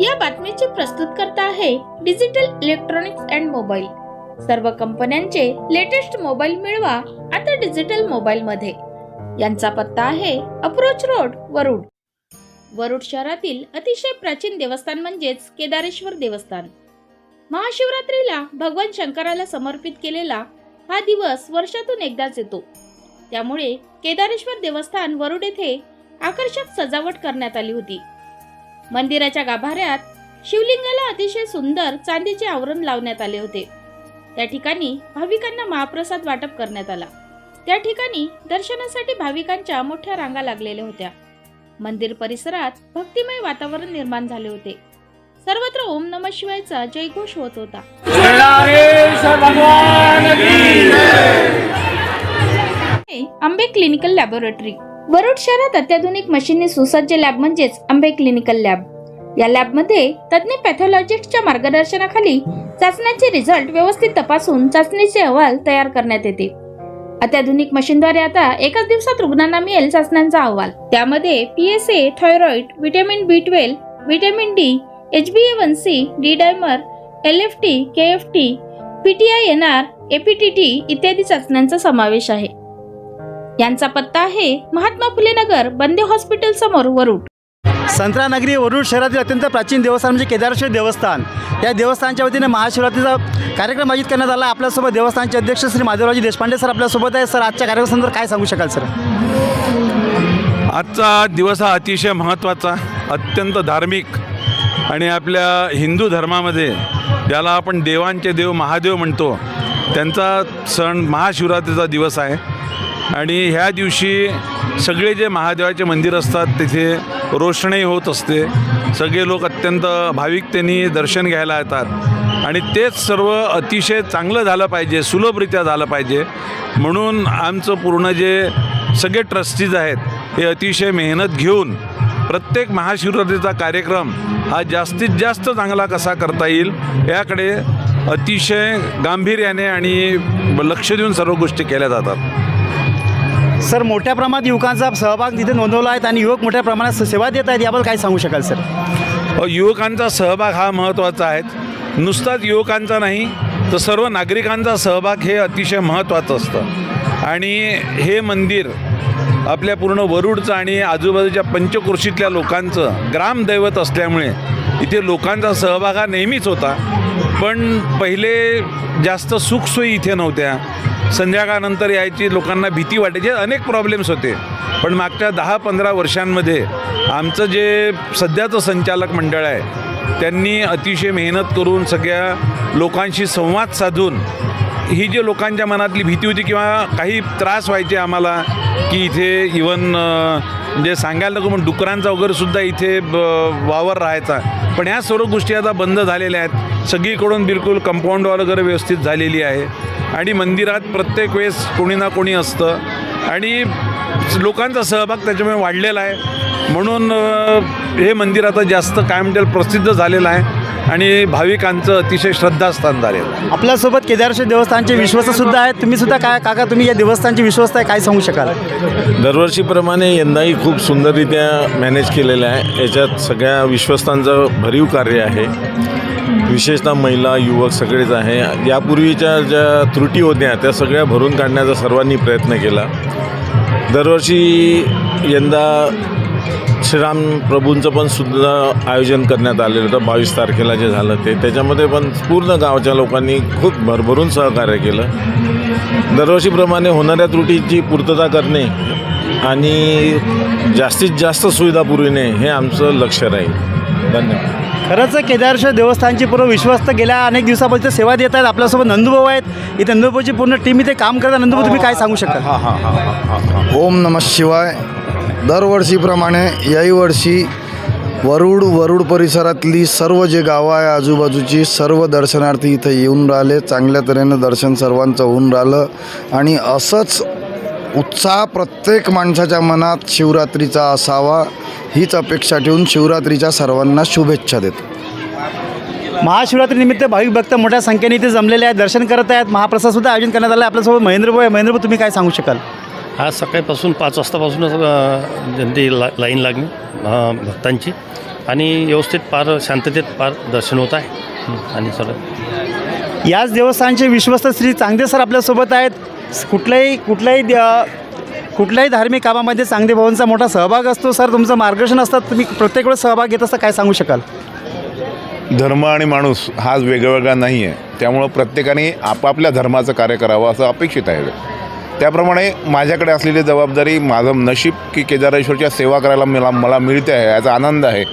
या बातमीचे प्रस्तुत करता आहे डिजिटल इलेक्ट्रॉनिक्स अँड मोबाईल. सर्व कंपन्यांचे लेटेस्ट मोबाईल मिळवा आता डिजिटल मोबाईल मध्ये यांचा पत्ता आहे अप्रोच रोड वरुड. वरुड शहरातील अतिशय प्राचीन देवस्थान म्हणजेच केदारेश्वर देवस्थान. महाशिवरात्रीला भगवान शंकराला समर्पित केलेला हा दिवस वर्षातून एकदाच येतो. त्यामुळे केदारेश्वर देवस्थान वरुड येथे आकर्षक सजावट करण्यात आली होती. मंदिराच्या गाभाऱ्यात शिवलिंगाला अतिशय सुंदर चांदीचे आवरण लावण्यात आले होते. त्या ठिकाणी भाविकांना महाप्रसाद वाटप करण्यात आला. त्या ठिकाणी दर्शनासाठी भाविकांच्या मोठ्या रांगा लागलेल्या होत्या. मंदिर परिसरात भक्तिमय वातावरण निर्माण झाले होते. सर्वत्र ओम नम शिवायचा जयघोष होत होता. आंबे क्लिनिकल लॅबोरेटरी. वरुड शहरात अत्याधुनिक मशीनने सुसज्ज लॅब म्हणजेच आंबे क्लिनिकल लॅब. या लॅबमध्ये तज्ज्ञ पॅथॉलॉजिस्टच्या मार्गदर्शनाखाली चाचण्यांचे रिझल्ट व्यवस्थित तपासून चाचणीचे अहवाल तयार करण्यात येते. अत्याधुनिक मशीनद्वारे आता एकाच दिवसात रुग्णांना मिळेल चाचण्यांचा अहवाल. त्यामध्ये P S A thyroid vitamin B twelve vitamin D H B A one C D dimer L F T K F T P T I N R APTT इत्यादी चाचण्यांचा समावेश आहे. यांचा पत्ता आहे महात्मा फुले नगर बंदे हॉस्पिटल समोर वरुड. संत्रा नगरी वरुड शहरातील अत्यंत प्राचीन देवस्थान म्हणजे केदारेश्वर देवस्थान. या देवस्थानच्या वतीने महाशिवरात्रीचा कार्यक्रम आयोजित करण्यात आला. आपल्यासोबत देवस्थानचे अध्यक्ष श्री माधवरावजी देशपांडे सर आपल्यासोबत आहे. सर आजच्या कार्यक्रमासंदर्भात काय सांगू शकाल सर? आजचा दिवस हा अतिशय महत्त्वाचा अत्यंत धार्मिक आणि आपल्या हिंदू धर्मामध्ये ज्याला आपण देवांचे देव महादेव म्हणतो त्यांचा सण महाशिवरात्रीचा दिवस आहे. आणि ह्या दिवशी सगळे जे महादेवाचे मंदिर असतात तिथे रोषणाई होत असते. सगळे लोक अत्यंत भाविकतेने दर्शन घ्यायला येतात. आणि तेच सर्व अतिशय चांगलं झालं पाहिजे सुलभरित्या झालं पाहिजे. म्हणून आमचं पूर्ण जे सगळे ट्रस्टीज आहेत हे अतिशय मेहनत घेऊन प्रत्येक महाशिवरात्रीचा कार्यक्रम हा जास्तीत जास्त चांगला कसा करता येईल याकडे अतिशय गांभीर्याने आणि लक्ष देऊन सर्व गोष्टी केल्या जातात. सर मोठ्या प्रमाणात युवकांचा सहभाग तिथे नोंदवला आहे आणि युवक मोठ्या प्रमाणात सेवा देत आहेत याबद्दल काय सांगू शकाल सर? युवकांचा सहभाग हा महत्त्वाचा आहे. नुसताच युवकांचा नाही तर सर्व नागरिकांचा सहभाग हे अतिशय महत्त्वाचं असतं. आणि हे मंदिर आपल्या पूर्ण वरुडचं आणि आजूबाजूच्या पंचकृषीतल्या लोकांचं ग्रामदैवत असल्यामुळे इथे लोकांचा सहभाग हा नेहमीच होता. पण पहिले जास्त सुखसोयी इथे नव्हत्या. संध्याकाळनंतर यायची लोकांना भीती वाटायची. अनेक प्रॉब्लेम्स होते. पण मागच्या दहा पंधरा वर्षांमध्ये आमचं जे सध्याचं संचालक मंडळ आहे त्यांनी अतिशय मेहनत करून सगळ्या लोकांशी संवाद साधून ही जी लोकांच्या मनातली भीती होती किंवा काही त्रास व्हायचे आम्हाला की इथे इवन म्हणजे सांगायला नको पण डुकरांचा वगैरे सुद्धा इथे ब- वावर राहायचा. पण ह्या सर्व गोष्टी आता बंद झालेल्या आहेत. सगळीकडून बिलकुल कंपाऊंड वॉल वगैरे व्यवस्थित झालेली आहे. आणि मंदिरात प्रत्येक वेळेस कोणी ना कोणी असतं. आणि लोकांचा सहभाग त्याच्यामुळे वाढलेला आहे. म्हणून हे मंदिर आता जास्त काय म्हणतील प्रसिद्ध झालेलं आहे. आणि भाविकांचं अतिशय श्रद्धास्थान झालेलं आपल्यासोबत केदारेश्वर देवस्थानचे विश्वस्त सुद्धा आहेत. तुम्ही सुद्धा काय काका तुम्ही या देवस्थानचे विश्वस्त आहे काय सांगू शकाल? दरवर्षीप्रमाणे यंदाही खूप सुंदररित्या मॅनेज केलेलं आहे. याच्यात सगळ्या विश्वस्तांचं भरीव कार्य आहे. विशेषतः महिला युवक सगळेच आहे. यापूर्वीच्या ज्या त्रुटी होत्या त्या सगळ्या भरून काढण्याचा सर्वांनी प्रयत्न केला. दरवर्षी यंदा श्रीराम प्रभूंचं पण सुद्धा आयोजन करण्यात आलेलं होतं. बावीस तारखेला जे झालं ते. त्याच्यामध्ये पण पूर्ण गावच्या लोकांनी खूप भरभरून सहकार्य केलं. दरवर्षीप्रमाणे होणाऱ्या त्रुटीची पूर्तता करणे आणि जास्तीत जास्त सुविधा पुरविणे हे आमचं लक्ष राहील. धन्यवाद. खरंच केदारेश्वर देवस्थानची पूर्ण विश्वस्त गेल्या अनेक दिवसापासून सेवा देत आहेत. आपल्यासोबत नंदुभाऊ आहेत. इथे नंदुभाऊची पूर्ण टीम इथे काम करतात. नंदुभाऊ तुम्ही काय सांगू शकाल? ओम नम शिवाय. दरवर्षीप्रमाणे याही वर्षी वरुड वरुड परिसरातली सर्व जे गावं आहे आजूबाजूची सर्व दर्शनार्थी इथं येऊन राहिले. चांगल्या तऱ्हेनं दर्शन सर्वांचं होऊन राहिलं. आणि असंच उत्साह प्रत्येक माणसाच्या मनात शिवरात्रीचा असावा हीच अपेक्षा ठेवून शिवरात्रीच्या सर्वांना शुभेच्छा देतो. महाशिवरात्री निमित्त भाविक भक्त मोठ्या संख्येने इथे जमलेले आहेत दर्शन करत आहेत. महाप्रसादसुद्धा आयोजन करण्यात आलं आहे. आपल्यासोबत महेंद्रभाऊ आहे. महेंद्रभाऊ तुम्ही काय सांगू शकाल? आज सकाळपासून पाच वाजतापासूनच त्यांची ला लाईन लागली भक्तांची. आणि व्यवस्थित पार शांततेत पार दर्शन होत आहे. आणि सर याच देवस्थानचे विश्वस्त श्री चांगदे सर आपल्यासोबत आहेत. कुठल्याही कुठल्याही द- कुठल्याही धार्मिक कामामध्ये चांगदे भावांचा मोठा सहभाग असतो. सर तुमचं मार्गदर्शन असतात. तुम्ही प्रत्येक वेळेस सहभाग घेत असता काय सांगू शकाल? धर्म आणि माणूस हा वेगळा नाही आहे त्यामुळं प्रत्येकाने आपापल्या धर्माचं कार्य करावं असं अपेक्षित आहे. त्याप्रमाणे माझ्याकडे असलेली जबाबदारी माझं नशीब की केदारेश्वरच्या सेवा करायला मला मला मिळते आहे याचा आनंद आहे.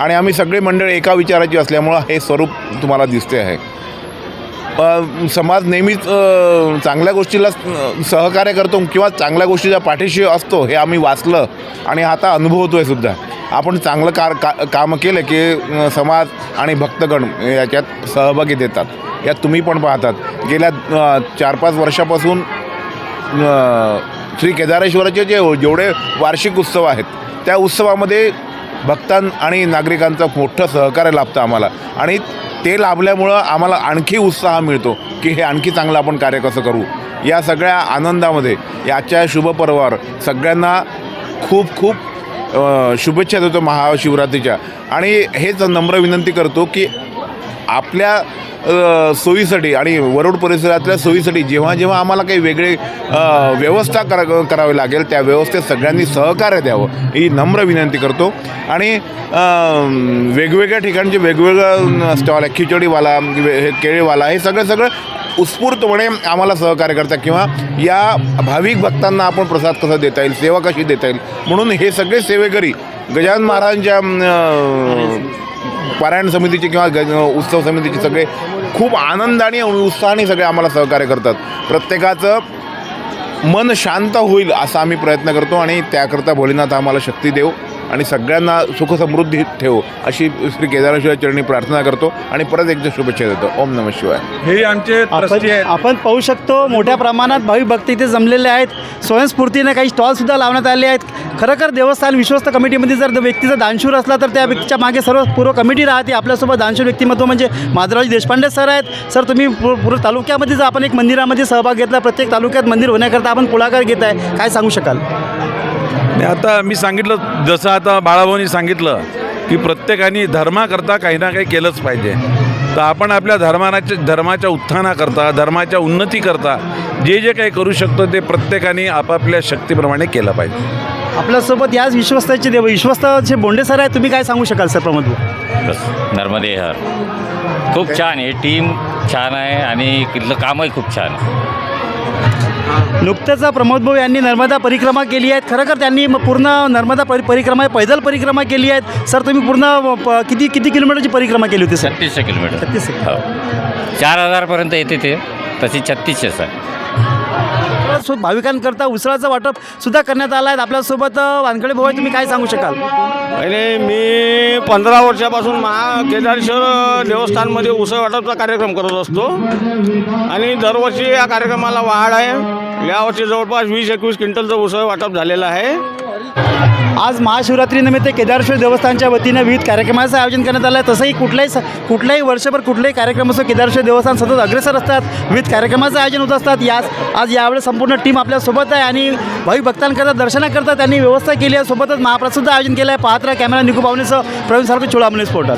आणि आम्ही सगळे मंडळ एका विचाराची असल्यामुळं हे स्वरूप तुम्हाला दिसते आहे. समाज नेहमीच चांगल्या गोष्टीला सहकार्य करतो किंवा चांगल्या गोष्टीच्या पाठीशी असतो हे आम्ही वाचलं आणि आता अनुभवतो आहे सुद्धा. आपण चांगलं कार का कामं केलं की समाज आणि भक्तगण याच्यात सहभागी देतात. यात तुम्ही पण पाहतात. गेल्या चार पाच वर्षापासून श्री केदारेश्वराचे जे जेवढे वार्षिक उत्सव आहेत त्या उत्सवामध्ये भक्तां आणि नागरिकांचं मोठं सहकार्य लाभतं आम्हाला. आणि ते लाभल्यामुळं आम्हाला आणखी उत्साह मिळतो की हे आणखी चांगलं आपण कार्य कसं करू? या सगळ्या आनंदामध्ये याच्या शुभपर्वावर सगळ्यांना खूप खूप शुभेच्छा देतो महाशिवरात्रीच्या. आणि हेच नम्र विनंती करतो की आपल्या सोयीसाठी आणि वरुड परिसरातल्या सोयीसाठी जेव्हा जेव्हा आम्हाला काही वेगळे व्यवस्था करा करावी लागेल त्या व्यवस्थेत सगळ्यांनी सहकार्य द्यावं ही नम्र विनंती करतो. आणि वेगवेगळ्या ठिकाणचे वेगवेगळं स्टॉल आहे खिचडीवाला हे केळीवाला हे सगळं सगळं उत्स्फूर्तपणे आम्हाला सहकार्य करतात. किंवा या भाविक भक्तांना आपण प्रसाद कसा देता येईल सेवा कशी देता येईल म्हणून हे सगळे सेवेकरी गजानन महाराजांच्या पारायण समितीचे किंवा ग उत्सव समितीचे सगळे खूप आनंदाने उत्साहाने सगळे आम्हाला सहकार्य करतात. प्रत्येकाचं मन शांत होईल असा आम्ही प्रयत्न करतो आणि त्याकरता भोलेनाथ आम्हाला शक्ती देव. आणि सगळ्यांना सुखसमृद्धी ठेवो अशी श्री केदारेश्वर चरणी प्रार्थना करतो आणि परत एकदा शुभेच्छा देतो. ओम नम शिवाय. हे आमचे आपण ट्रस्टी आहेत. आपण पाहू शकतो मोठ्या प्रमाणात भाविक भक्त इथे जमलेले आहेत. स्वयंस्फूर्तीने काही स्टॉलसुद्धा लावण्यात आले आहेत. खरोखर देवस्थान विश्वस्त कमिटीमध्ये जर व्यक्तीचा दानशूर असला तर त्या व्यक्तीच्या मागे सर्व पूर्व कमिटी राहते. आपल्यासोबत दानशूर व्यक्तिमत्व म्हणजे माधवराज देशपांडे सर आहेत. सर तुम्ही पू पूर्ण तालुक्यामध्ये जर आपण एक मंदिरामध्ये सहभाग घेतला प्रत्येक तालुक्यात मंदिर होण्याकरता आपण पुढाकार घेत आहे काय सांगू शकाल? आणि आता मी सांगितलं जसं आता बाळाभाऊनी सांगितलं की प्रत्येकाने धर्माकरता काही ना काही केलंच पाहिजे. तर आपण आपल्या धर्माच्या धर्माच्या उत्थानाकरता धर्माच्या उन्नतीकरता जे जे काही करू शकतो ते प्रत्येकाने आपापल्या शक्तीप्रमाणे केलं पाहिजे. आपल्यासोबत याच विश्वस्ताचे देव विश्वस्त जे बोंडे सर आहेत तुम्ही काय सांगू शकाल सर प्रमोद बस नर्मदे हर. खूप छान आहे टीम छान आहे आणि इथलं कामही खूप छान आहे. नुकतंच प्रमोद भाऊ यांनी नर्मदा परिक्रमा केली आहे खरोखर त्यांनी म- पूर्ण नर्मदा परि परिक्रमा पैदल परिक्रमा केली आहेत. सर तुम्ही पूर्ण प- किती किती किलोमीटरची परिक्रमा केली होती सर? छत्तीसशे किलोमीटर. छत्तीस हो. चार हजारपर्यंत येते ते. तशी छत्तीसशेच आहे सो भाविकांकरता उसळाचं वाटप सुद्धा करण्यात आलं आहे. आपल्यासोबत वानकडे वानखडे भाऊ तुम्ही काय सांगू शकाल? पहिले मी पंधरा वर्षापासून महा केदारेश्वर देवस्थानमध्ये उसळ वाटपचा कार्यक्रम करत असतो. आणि दरवर्षी या कार्यक्रमाला वाढ आहे. यावर्षी जवळपास वीस एकवीस क्विंटलचं उसळ वाटप झालेलं आहे. आज महाशिवरात्रीनिमित्त केदारेश्वर देवस्थानच्या वतीनं विविध कार्यक्रमाचं आयोजन करण्यात आलं आहे तसंही कुठल्याही स- कुठल्याही वर्षभर कुठल्याही कार्यक्रम असो केदारेश्वर देवस्थान सतत अग्रेसर असतात. विविध कार्यक्रमाचं आयोजन होत असतात. यास आज यावेळेस संपूर्ण टीम आपल्यासोबत आहे आणि भाविक भक्तांकरता दर्शनाकरता त्यांनी व्यवस्था केली आहे. सोबतच महाप्रसादचं आयोजन केलं आहे पाहत्रा कॅमेरा निकू पाहुणेचं प्रवीण सारखं चोळामणीस पोर्टल